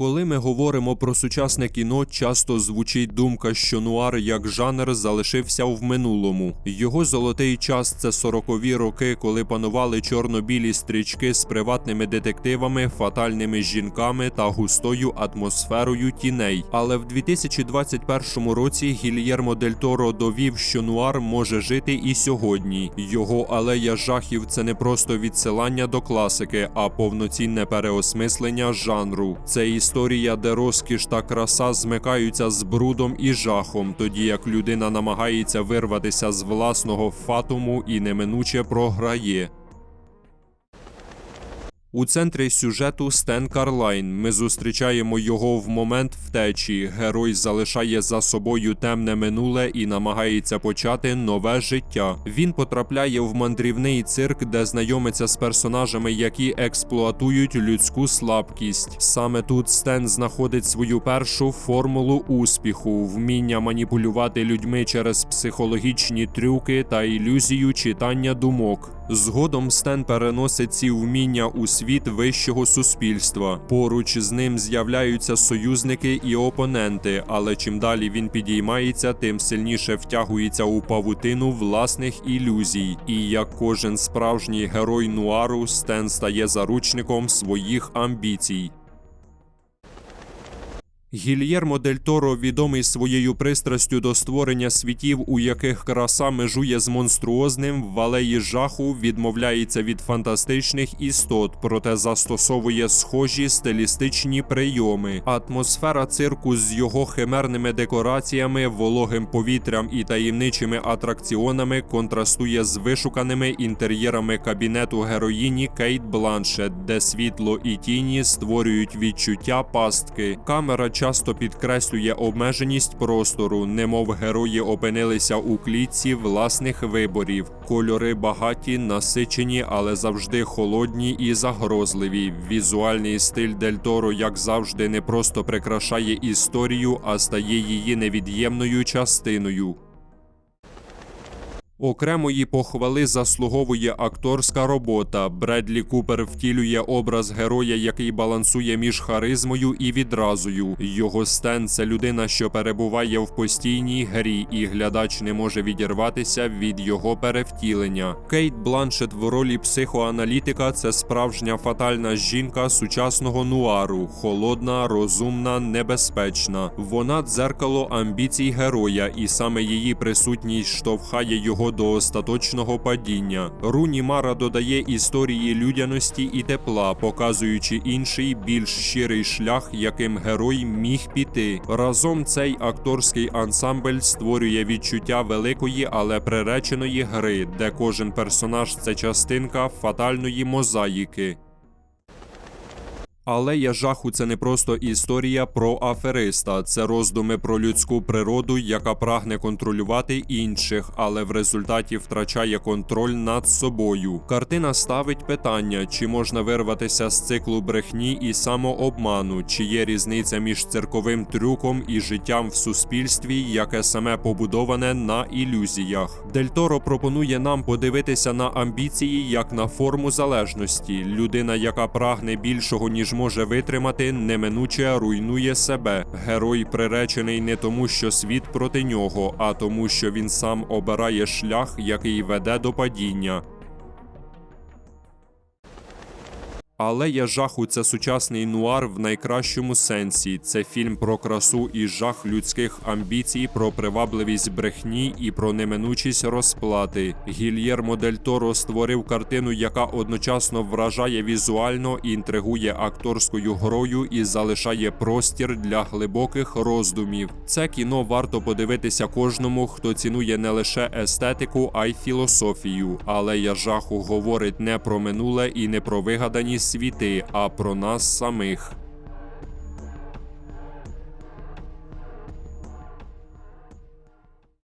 Коли ми говоримо про сучасне кіно, часто звучить думка, що нуар як жанр залишився в минулому. Його золотий час це 40-ві роки, коли панували чорно-білі стрічки з приватними детективами, фатальними жінками та густою атмосферою тіней. Але в 2021 році Гільєрмо Дель Торо довів, що нуар може жити і сьогодні. Його алея жахів це не просто відсилання до класики, а повноцінне переосмислення жанру. Це історія, де розкіш та краса змикаються з брудом і жахом, тоді як людина намагається вирватися з власного фатуму і неминуче програє. У центрі сюжету Стен Карлайн. Ми зустрічаємо його в момент втечі. Герой залишає за собою темне минуле і намагається почати нове життя. Він потрапляє в мандрівний цирк, де знайомиться з персонажами, які експлуатують людську слабкість. Саме тут Стен знаходить свою першу формулу успіху, вміння маніпулювати людьми через психологічні трюки та ілюзію читання думок. Згодом Стен переносить ці вміння у світ вищого суспільства. Поруч з ним з'являються союзники і опоненти, але чим далі він підіймається, тим сильніше втягується у павутину власних ілюзій. І як кожен справжній герой нуару, Стен стає заручником своїх амбіцій. Гільєрмо Дель Торо відомий своєю пристрастю до створення світів, у яких краса межує з монструозним, в алеї жаху відмовляється від фантастичних істот, проте застосовує схожі стилістичні прийоми. Атмосфера цирку з його химерними декораціями, вологим повітрям і таємничими атракціонами контрастує з вишуканими інтер'єрами кабінету героїні Кейт Бланшет, де світло і тіні створюють відчуття пастки. Камера часто підкреслює обмеженість простору, немов герої опинилися у клітці власних виборів. Кольори багаті, насичені, але завжди холодні і загрозливі. Візуальний стиль Дель Торо, як завжди, не просто прикрашає історію, а стає її невід'ємною частиною. Окремої похвали заслуговує акторська робота. Бредлі Купер втілює образ героя, який балансує між харизмою і відразою. Його стен це людина, що перебуває в постійній грі, і глядач не може відірватися від його перевтілення. Кейт Бланшет в ролі психоаналітика це справжня фатальна жінка сучасного нуару, холодна, розумна, небезпечна. Вона дзеркало амбіцій героя, і саме її присутність штовхає його до остаточного падіння. Руні Мара додає історії людяності і тепла, показуючи інший, більш щирий шлях, яким герой міг піти. Разом цей акторський ансамбль створює відчуття великої, але приреченої гри, де кожен персонаж це частинка фатальної мозаїки. Алея жаху це не просто історія про афериста, це роздуми про людську природу, яка прагне контролювати інших, але в результаті втрачає контроль над собою. Картина ставить питання, чи можна вирватися з циклу брехні і самообману, чи є різниця між цирковим трюком і життям в суспільстві, яке саме побудоване на ілюзіях. Дель Торо пропонує нам подивитися на амбіції як на форму залежності. Людина, яка прагне більшого ніж може витримати, неминуче руйнує себе. Герой приречений не тому, що світ проти нього, а тому, що він сам обирає шлях, який веде до падіння. Алея жаху це сучасний нуар в найкращому сенсі. Це фільм про красу і жах людських амбіцій, про привабливість брехні і про неминучість розплати. Гільєрмо Дель Торо створив картину, яка одночасно вражає візуально, інтригує акторською грою і залишає простір для глибоких роздумів. Це кіно варто подивитися кожному, хто цінує не лише естетику, а й філософію. Алея жаху говорить не про минуле і не про вигадані світи, а про нас самих.